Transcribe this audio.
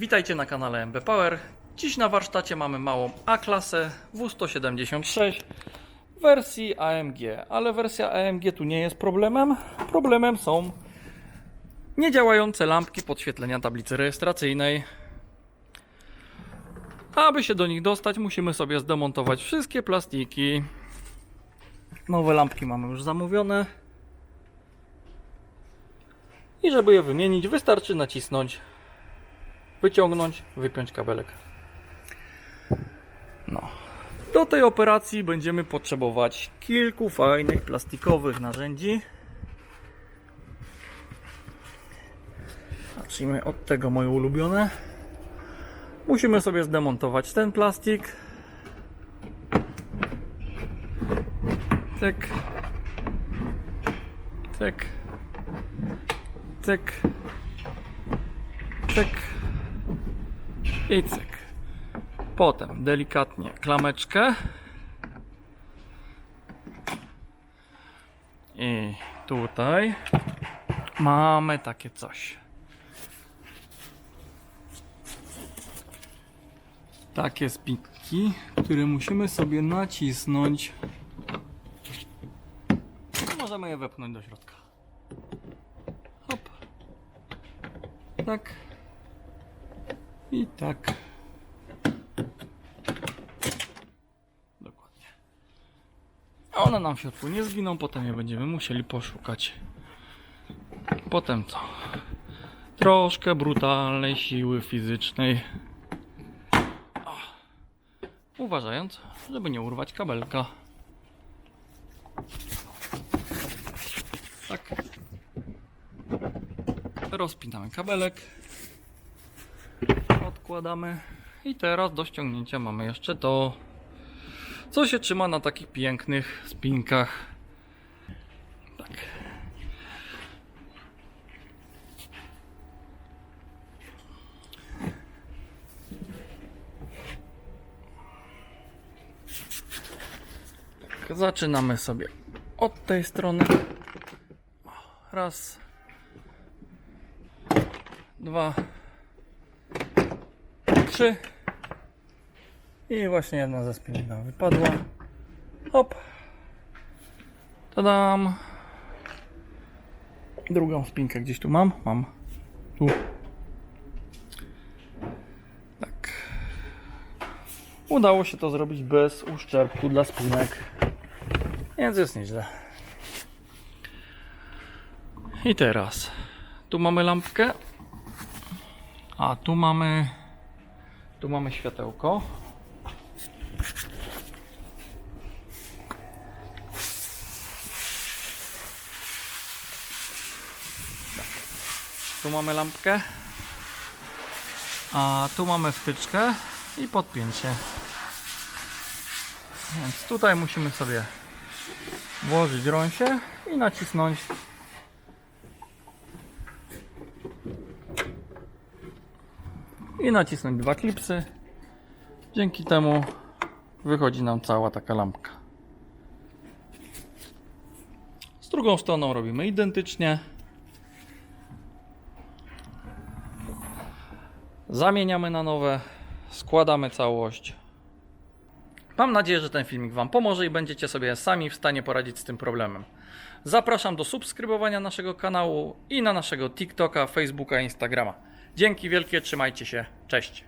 Witajcie na kanale MB Power. Dziś na warsztacie mamy małą A-klasę W176 w wersji AMG, ale wersja AMG tu nie jest problemem. Problemem są niedziałające lampki podświetlenia tablicy rejestracyjnej. Aby się do nich dostać, musimy sobie zdemontować wszystkie plastiki. Nowe lampki mamy już zamówione. I żeby je wymienić, wystarczy nacisnąć, wyciągnąć, wypiąć kabelek. No. Do tej operacji będziemy potrzebować kilku fajnych plastikowych narzędzi. Zacznijmy od tego moje ulubione. Musimy sobie zdemontować ten plastik. Cyk. Cyk. Cyk. Cyk. I cyk. Potem delikatnie klameczkę. I tutaj mamy takie coś. Takie spiki, które musimy sobie nacisnąć. Możemy je wepchnąć do środka. Hop. Tak. I tak. Dokładnie. A one nam w środku nie zginą, potem je będziemy musieli poszukać. Potem co? Troszkę brutalnej siły fizycznej. Uważając, żeby nie urwać kabelka. Tak. Rozpinamy kabelek. Odkładamy. I teraz do ściągnięcia mamy jeszcze to, co się trzyma na takich pięknych spinkach. Tak. Tak, Zaczynamy sobie od tej strony. Raz, dwa, I właśnie jedna ze spinek nam wypadła. Hop. Tadam. Drugą spinkę gdzieś tu mam. Mam. Tu. Tak. Udało się to zrobić bez uszczerbku dla spinek. Więc jest nieźle. I teraz. Tu mamy lampkę. A tu mamy. Tu mamy światełko. Tu mamy lampkę. A tu mamy wtyczkę i podpięcie. Więc tutaj musimy sobie włożyć rąsie i nacisnąć i nacisnąć dwa klipsy. Dzięki temu wychodzi nam cała taka lampka. Z drugą stroną robimy identycznie. Zamieniamy na nowe, składamy całość. Mam nadzieję, że ten filmik Wam pomoże i będziecie sobie sami w stanie poradzić z tym problemem. Zapraszam do subskrybowania naszego kanału i na naszego TikToka, Facebooka, Instagrama. Dzięki wielkie, trzymajcie się, cześć.